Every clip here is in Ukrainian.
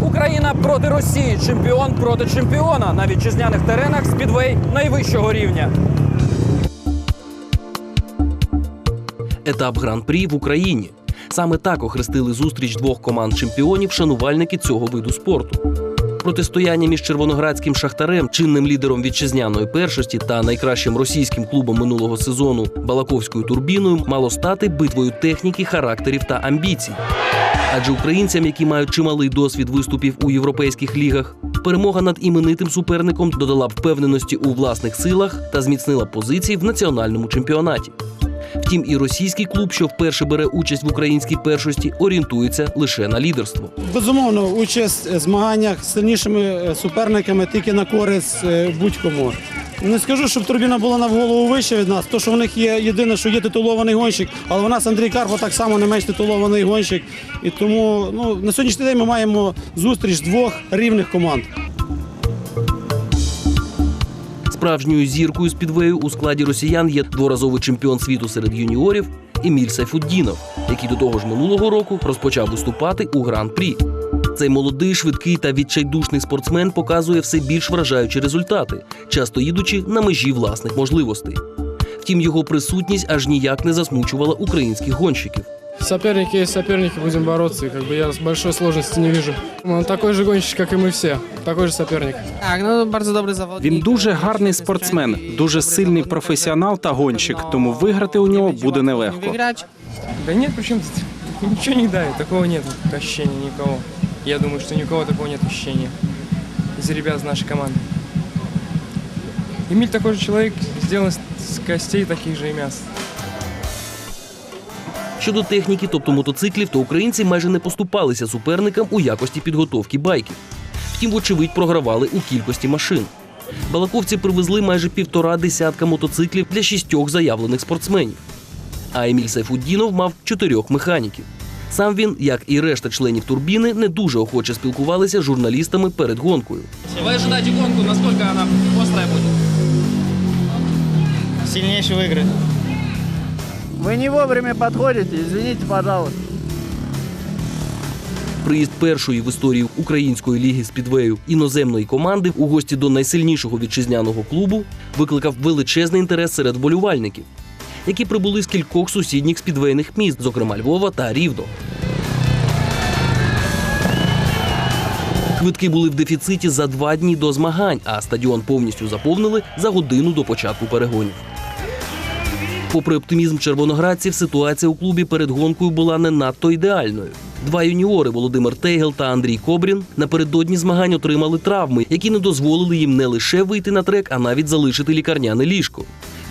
Україна проти Росії. Чемпіон проти чемпіона на вітчизняних теренах спідвей найвищого рівня. Етап гран-прі в Україні. Саме так охрестили зустріч двох команд чемпіонів шанувальники цього виду спорту. Протистояння між червоноградським шахтарем, чинним лідером вітчизняної першості та найкращим російським клубом минулого сезону Балаковською турбіною мало стати битвою техніки, характерів та амбіцій. Адже українцям, які мають чималий досвід виступів у європейських лігах, перемога над іменитим суперником додала впевненості у власних силах та зміцнила позиції в національному чемпіонаті. Втім, і російський клуб, що вперше бере участь в українській першості, орієнтується лише на лідерство. Безумовно, участь в змаганнях з сильнішими е, суперниками тільки на користь е, будь-кому. Не скажу, щоб турбіна була на голову вище від нас, то що в них є єдине, що є титулований гонщик, але у нас Андрій Карпо так само не менш титулований гонщик. І тому ну, на сьогоднішній день ми маємо зустріч двох рівних команд. Справжньою зіркою спідвею у складі росіян є дворазовий чемпіон світу серед юніорів Еміль Сайфуддінов, який до того ж минулого року розпочав виступати у гран-прі. Цей молодий, швидкий та відчайдушний спортсмен показує все більш вражаючі результати, часто їдучи на межі власних можливостей. Втім, його присутність аж ніяк не засмучувала українських гонщиків. Соперники есть соперники, будем бороться. И как бы я с большой сложности не вижу. Он такой же гонщик, как и мы все. Такой же соперник. Так, ну bardzo dobry zawodnik. Він дуже гарний спортсмен, дуже сильний професіонал та гонщик, тому виграти у нього буде нелегко. Wygrać. Да нет, причем тут ничего не дает. Такого нет ощущения никого. Я думаю, что никого такого нет ощущения. Из ребят из нашей команды. Эмиль такой же человек, сделан с костей таких же и мяса. Щодо техніки, тобто мотоциклів, то українці майже не поступалися суперникам у якості підготовки байків. Втім, вочевидь, програвали у кількості машин. Балаковці привезли майже півтора десятка мотоциклів для шістьох заявлених спортсменів. А Еміль Сайфуддінов мав чотирьох механіків. Сам він, як і решта членів турбіни, не дуже охоче спілкувалися з журналістами перед гонкою. Ви ожидаєте гонку, наскільки вона гостра буде? Сильнейший выиграет. Вы не вовремя подходите, извините, пожалуйста. Приїзд першої в історії української ліги спідвею іноземної команди у гості до найсильнішого вітчизняного клубу викликав величезний інтерес серед вболівальників, які прибули з кількох сусідніх спідвейних міст, зокрема Львова та Рівно. Квитки були в дефіциті за два дні до змагань, а стадіон повністю заповнили за годину до початку перегонів. Попри оптимізм червоноградців, ситуація у клубі перед гонкою була не надто ідеальною. Два юніори Володимир Тейгел та Андрій Кобрін напередодні змагань отримали травми, які не дозволили їм не лише вийти на трек, а навіть залишити лікарняне ліжко.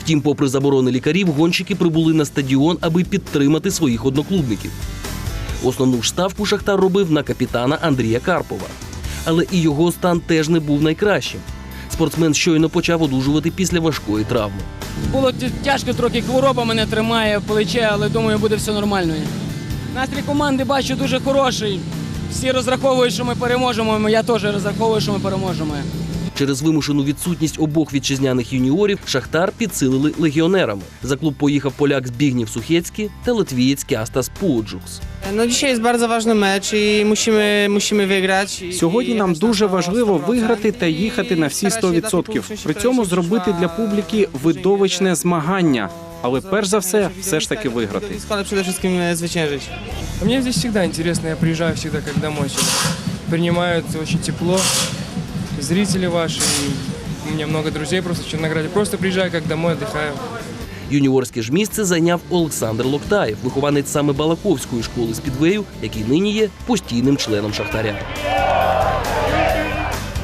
Втім, попри заборони лікарів, гонщики прибули на стадіон, аби підтримати своїх одноклубників. Основну ж ставку Шахтар робив на капітана Андрія Карпова. Але і його стан теж не був найкращим. Спортсмен щойно почав одужувати після важкої травми. Було тяжко, трохи хвороба мене тримає плече, але думаю, буде все нормально. Настрій команди бачу дуже хороший. Всі розраховують, що ми переможемо. Я теж розраховую, що ми переможемо. Через вимушену відсутність обох вітчизняних юніорів Шахтар підсилили легіонерами. За клуб поїхав поляк Збігнів Сухецький та латвієць Кястас i- Сьогодні нам дуже важливо виграти та їхати на всі 100%. При цьому зробити для публіки видовищне змагання. Але перш за все, все ж таки виграти. А мне здесь всегда интересно, я всегда как домой сюда. Принимают очень тепло, зрители ваши, и у меня много друзей просто в Чернограде. Просто приезжаю как домой, отдыхаю. Юніорське ж місце зайняв Олександр Локтаєв, вихованець саме Балаковської школи спідвею, який нині є постійним членом Шахтаря.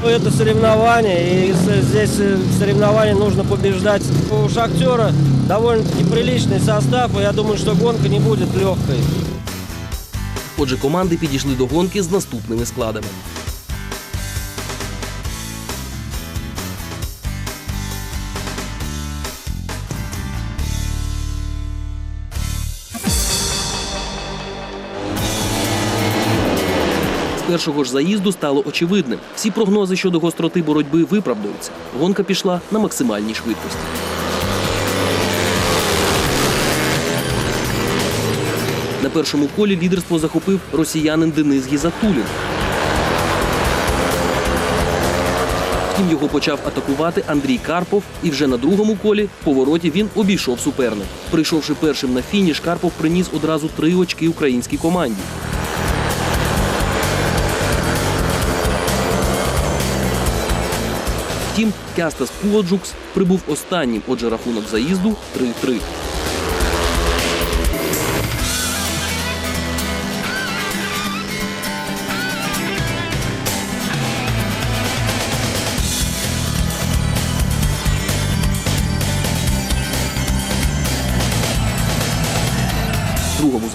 Ну, Это соревнование, и с- здесь э, в соревновании нужно побеждать. У «Шахтера» довольно-таки приличный состав, и я думаю, что гонка не будет легкой. Отже, команди підійшли до гонки з наступними складами. Першого ж заїзду стало очевидним. Всі прогнози щодо гостроти боротьби виправдуються. Гонка пішла на максимальній швидкості. На першому колі лідерство захопив росіянин Денис Гізатулін. Втім, його почав атакувати Андрій Карпов, і вже на другому колі в повороті він обійшов суперника. Прийшовши першим на фініш, Карпов приніс одразу три очки українській команді. Втім, Кястас Пуладжукс прибув останнім, отже рахунок заїзду 3-3.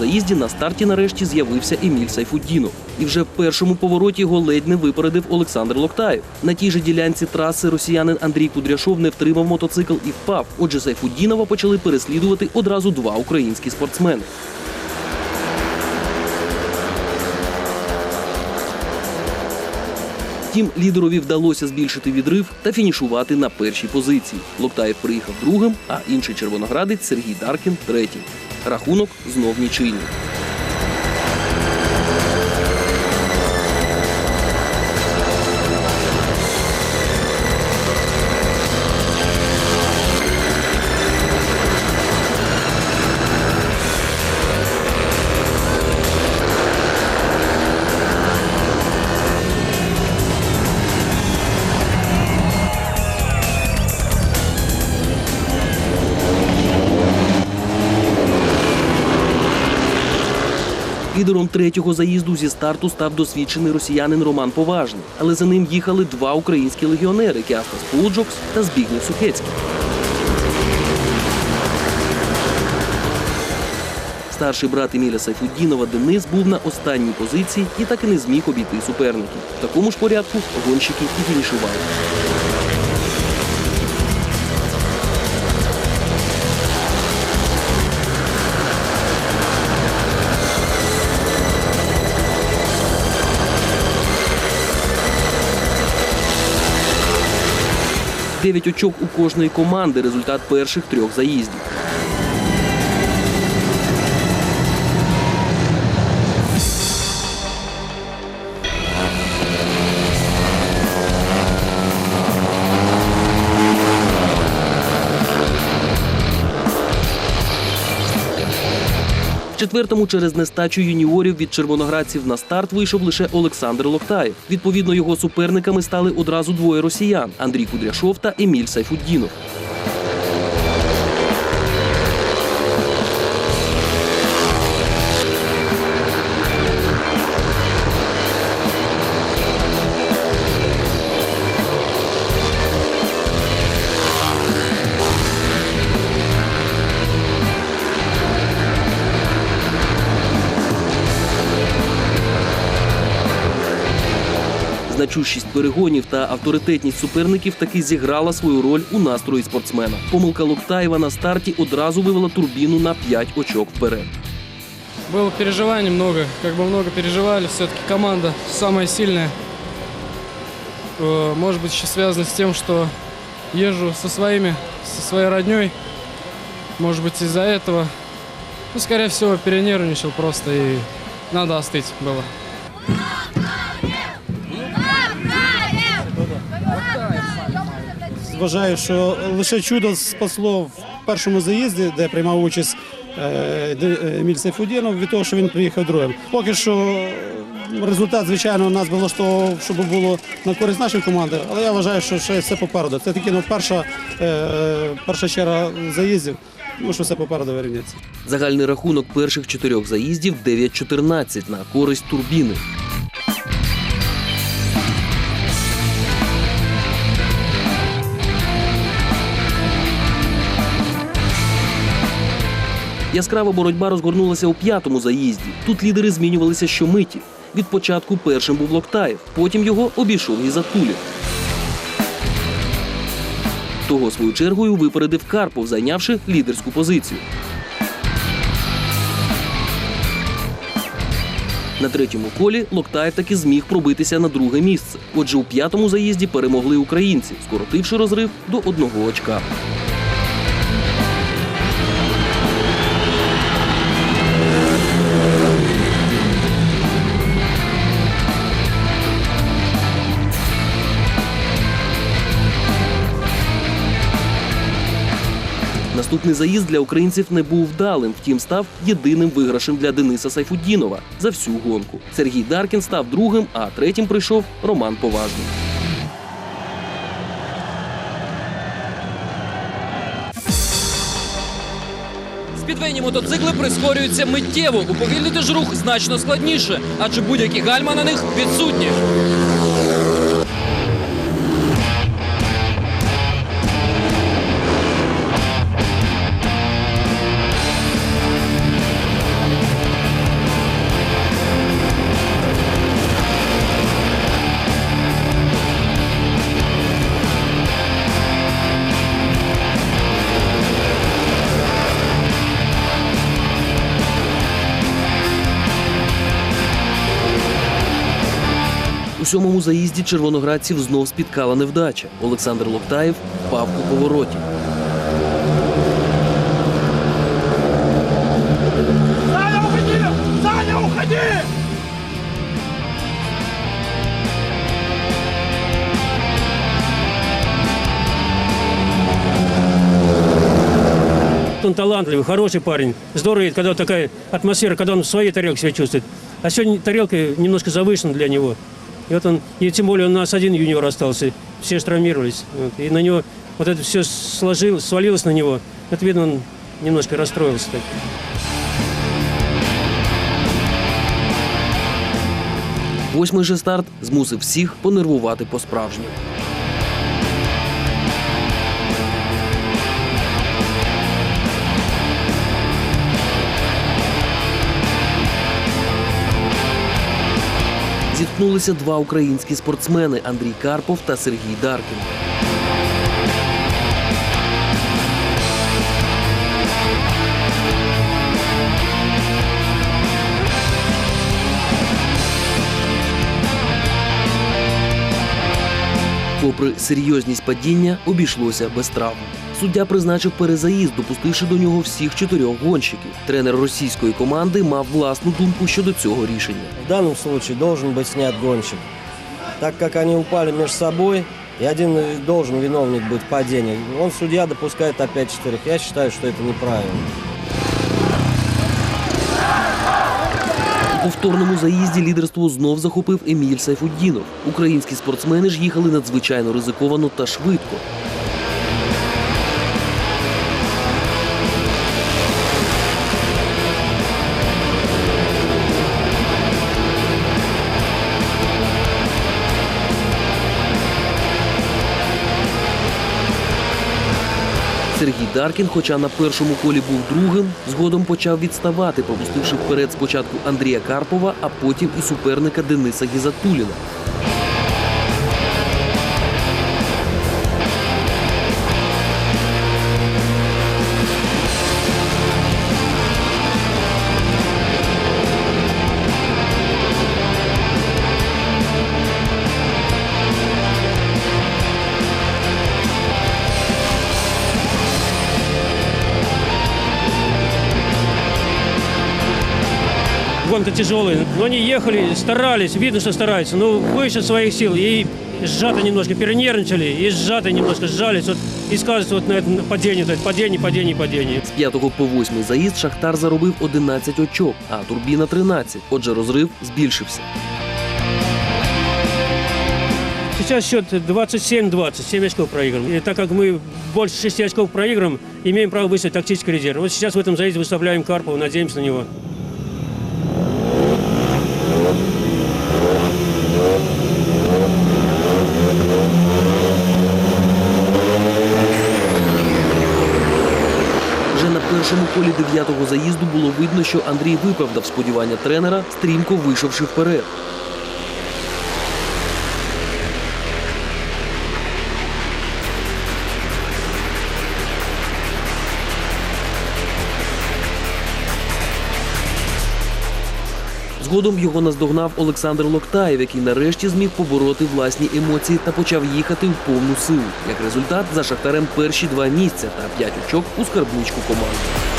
Заїзді на старті нарешті з'явився Еміль Сайфуддінов. І вже в першому повороті його ледь не випередив Олександр Локтаєв. На тій же ділянці траси росіянин Андрій Кудряшов не втримав мотоцикл і впав. Отже, Сайфуддінова почали переслідувати одразу два українські спортсмени. Втім, лідерові вдалося збільшити відрив та фінішувати на першій позиції. Локтаєв приїхав другим, а інший червоноградець Сергій Даркін третім. Рахунок знов нічийний. Лідером третього заїзду зі старту став досвідчений росіянин Роман Поважний, але за ним їхали два українські легіонери Кястас Пулджокс та Збігнєв Сухецький. Старший брат Еміля Сайфуддінова Денис був на останній позиції і так і не зміг обійти суперників. В такому ж порядку гонщики і фінішували. Дев'ять очок у кожної команди результат перших трьох заїздів. Четвертому через нестачу юніорів від червоноградців на старт вийшов лише Олександр Локтаєв. Відповідно, його суперниками стали одразу двоє росіян Андрій Кудряшов та Еміль Сайфуддінов. Значущість перегонів та авторитетність суперників таки зіграла свою роль у настрої спортсмена. Помилка Локтаєва на старті одразу вивела турбіну на 5 очок вперед. Было переживаний много, как бы много переживали. Все-таки команда самая сильная. Э, Может быть, еще связано с тем, что езжу со своими, со своей родней. Может быть, из-за этого. Ну, скорее всего, перенервничал просто и надо остыть было. Вважаю, що лише чудо спасло в першому заїзді, де приймав участь е, е, Еміль Сайфудінов, від того, що він приїхав другим. Поки що результат, звичайно, нас влаштовував, щоб було на користь нашої команди, але я вважаю, що ще все попереду. Це тільки ну, перша, е, перша черга заїздів. Ну, що все попереду вирівняться. Загальний рахунок перших чотирьох заїздів 9-14 на користь турбіни. Яскрава боротьба розгорнулася у п'ятому заїзді. Тут лідери змінювалися щомиті. Від початку першим був Локтаєв, потім його обійшов Гізатулін. Того свою чергою випередив Карпов, зайнявши лідерську позицію. На третьому колі Локтаєв таки зміг пробитися на друге місце. Отже, у п'ятому заїзді перемогли українці, скоротивши розрив до одного очка. Наступний заїзд для українців не був вдалим, втім став єдиним виграшем для Дениса Сайфуддінова за всю гонку. Сергій Даркін став другим, а третім прийшов Роман Поважний. Спідвейні мотоцикли прискорюються миттєво. Уповільнити ж рух значно складніше, адже будь-які гальма на них відсутні. Сьомому заїзді червоноградців знов спіткала невдача. Олександр Локтаєв впав у повороті. Он талантливый, хороший парень. Здорово, когда такая атмосфера, когда он в своей тарелке себя чувствует. А сегодня тарелка немножко завышена для него. И вот он, и тем более у нас один юниор остался. Все травмировались. Вот. И на него вот это все сложилось, свалилось на него. Это видно, он немножко расстроился. Так. Восьмий же старт змусив всіх понервувати по-справжньому. Зіткнулися два українські спортсмени Андрій Карпов та Сергій Даркін. Попри серйозність падіння, обійшлося без травм. Суддя призначив перезаїзд, допустивши до нього всіх чотирьох гонщиків. Тренер російської команди мав власну думку щодо цього рішення. В данном случае должен быть снят гонщик. Так как они упали между собой, и один должен виновник быть в падении. Он, судья, допускает опять четырех. Я считаю, что это неправильно. У повторному заїзді лідерство знов захопив Еміль Сайфуддінов. Українські спортсмени ж їхали надзвичайно ризиковано та швидко. Сергій Даркін, хоча на першому колі був другим, згодом почав відставати, пропустивши вперед спочатку Андрія Карпова, а потім і суперника Дениса Гізатуліна. Гонка тяжелая. Но они ехали, старались, видно, что стараются. Но выше своих сил. И сжато немножко перенервничали, и сжато немножко сжались. Вот, и сказывается вот на этом падении, вот это падение, падение, падение. З п'ятого по восьмий заїзд Шахтар заробив 11 очок, а Турбіна 13. Отже, розрив збільшився. Сейчас счет 27-20, 7 очков проиграем. И так как мы больше 6 очков проиграем, имеем право выставить тактический резерв. Вот сейчас в этом заезде выставляем Карпова, надеемся на него. Першому колі дев'ятого заїзду було видно, що Андрій виправдав сподівання тренера, стрімко вийшовши вперед. Згодом його наздогнав Олександр Локтаєв, який нарешті зміг побороти власні емоції та почав їхати в повну силу. Як результат, за шахтарем перші два місця та п'ять очок у скарбничку команди.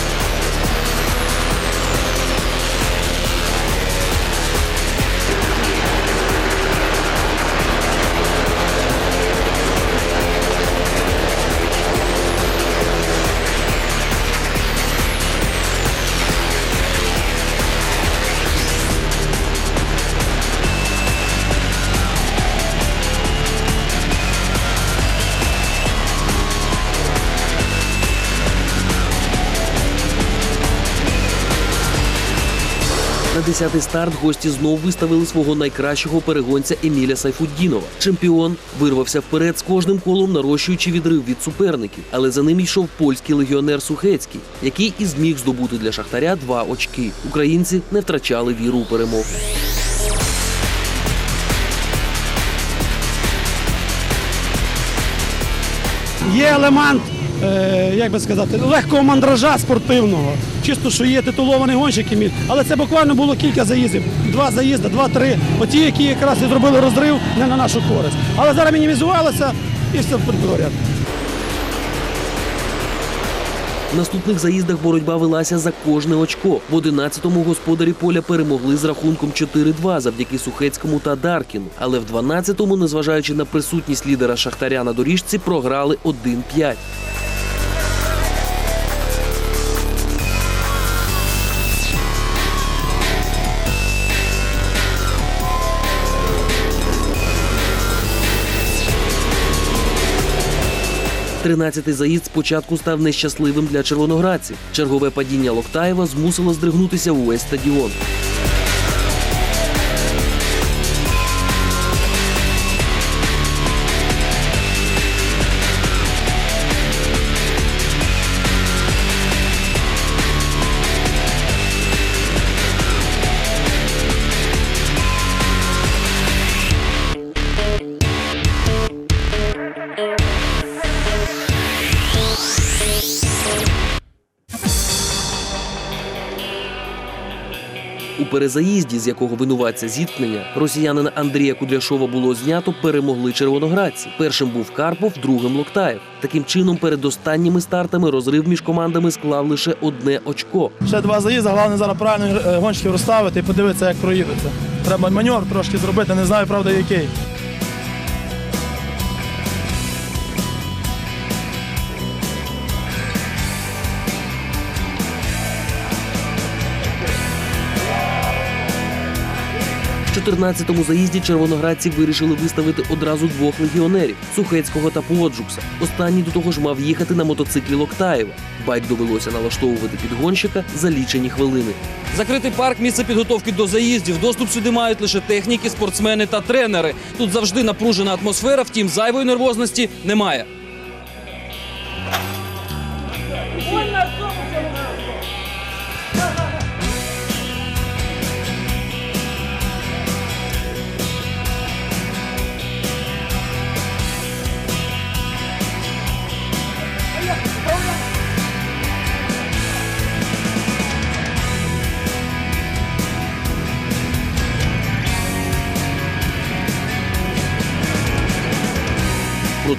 На 10-й старт гості знов виставили свого найкращого перегонця Еміля Сайфуддінова. Чемпіон вирвався вперед з кожним колом, нарощуючи відрив від суперників. Але за ним йшов польський легіонер Сухецький, який і зміг здобути для шахтаря два очки. Українці не втрачали віру у перемогу. Є елемент, е, як би сказати, легкого мандража спортивного. Чисто, що є титулований гонщик Еміль. Але це буквально було кілька заїздів. Два заїзди, два-три. Оті, які якраз і зробили розрив не на нашу користь. Але зараз мінімізувалося і все порядку. В наступних заїздах боротьба велася за кожне очко. В 11-му господарі поля перемогли з рахунком 4-2 завдяки Сухецькому та Даркіну. Але в 12-му, незважаючи на присутність лідера Шахтаря на доріжці, програли 1-5. Тринадцятий заїзд спочатку став нещасливим для червоноградців. Чергове падіння Локтаєва змусило здригнутися увесь стадіон. Перезаїзді, з якого винуватця зіткнення, росіянина Андрія Кудряшова було знято, перемогли червоноградці. Першим був Карпов, другим Локтаєв. Таким чином, перед останніми стартами розрив між командами склав лише одне очко. Ще два заїзди, головне зараз правильно е, гонщиків розставити і подивитися, як проїдеться. Треба маневр трошки зробити, не знаю, правда, який. 14-му заїзді червоноградці вирішили виставити одразу двох легіонерів Сухецького та Поджукса. Останній до того ж мав їхати на мотоциклі Локтаєва. Байк довелося налаштовувати підгонщика за лічені хвилини. Закритий парк місце підготовки до заїздів. Доступ сюди мають лише техніки, спортсмени та тренери. Тут завжди напружена атмосфера, втім зайвої нервозності немає.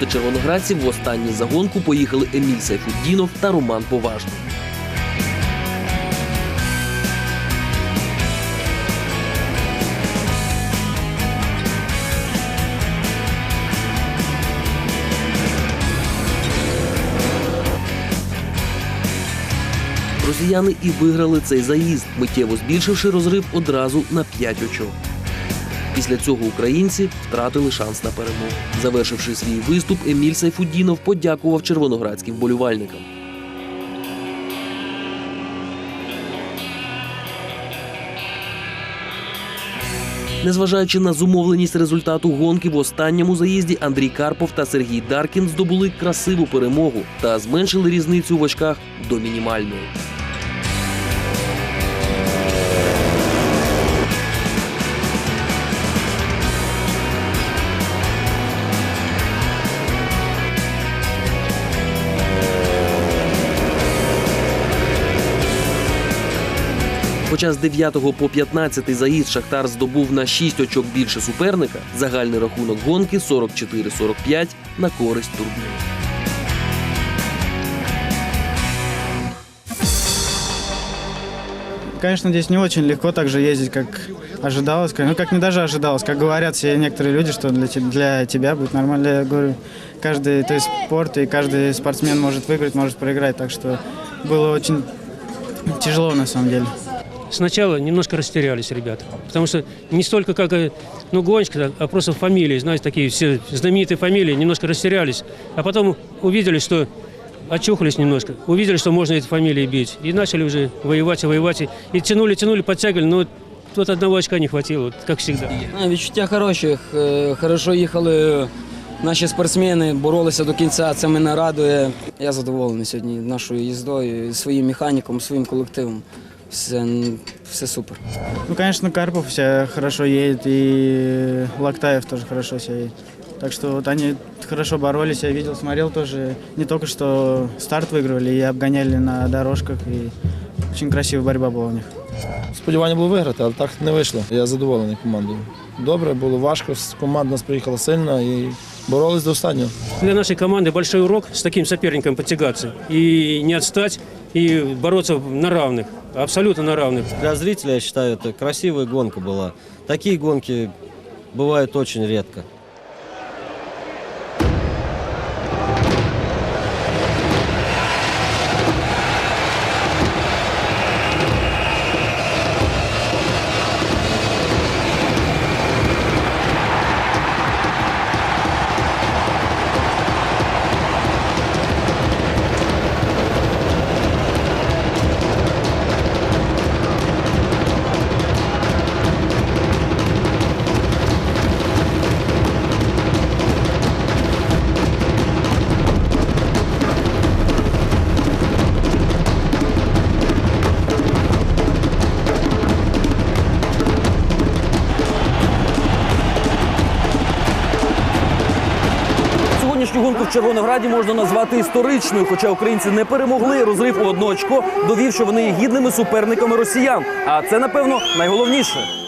Проти червоноградців в останній загонку поїхали Еміль Сайфуддінов та Роман Поважний. Росіяни і виграли цей заїзд, миттєво збільшивши розрив одразу на 5 очок. Після цього українці втратили шанс на перемогу. Завершивши свій виступ, Еміль Сайфуддінов подякував червоноградським вболівальникам. Незважаючи на зумовленість результату гонки, в останньому заїзді Андрій Карпов та Сергій Даркін здобули красиву перемогу та зменшили різницю в очках до мінімальної. Хоча з 9 по 15 заїзд Шахтар здобув на 6 очок більше суперника, загальний рахунок гонки 44-45 на користь турбін. Конечно, здесь не очень легко так же ездить, как ожидалось. Ну, как не даже ожидалось, как говорят все некоторые люди, что для, те- для тебя будет нормально. Я говорю, каждый то есть спорт, и каждый спортсмен может выиграть, может проиграть. Так что было очень тяжело на самом деле. Сначала немножко растерялись ребята, потому что не столько как э, ну, гонщик, а просто фамилии, знаете, такие все знаменитые фамилии, немножко растерялись, а потом увидели, что очухались немножко, увидели, что можно эти фамилии бить, и начали уже воевать и воевать, и, и тянули, тянули, подтягивали, но тут одного очка не хватило, вот как всегда. А, Відчуття хороші. Е, Хорошо їхали наші спортсмени, боролися до кінця. Це мене радує. Я задоволений сьогодні нашою їздою, своїм механіком, своїм колективом. Все, все супер. Ну, конечно, Карпов себя хорошо едет, и Лактаев тоже хорошо себя едет. Так что вот они хорошо боролись, я видел, смотрел тоже. Не только что старт выигрывали, и обгоняли на дорожках, и очень красивая борьба была у них. Сподівання було виграти, але так не вийшло. Я задоволений командою. Добре, було важко, команда у нас приїхала сильно і боролись до останнього. Для нашей команды большой урок с таким соперником потягаться и не отстать, и бороться на равных, абсолютно на равных. Для зрителя, я считаю, это красивая гонка была. Такие гонки бывают очень редко. В Червонограді можна назвати історичною, хоча українці не перемогли. Розрив у одно очко довів, що вони є гідними суперниками росіян. А це, напевно, найголовніше.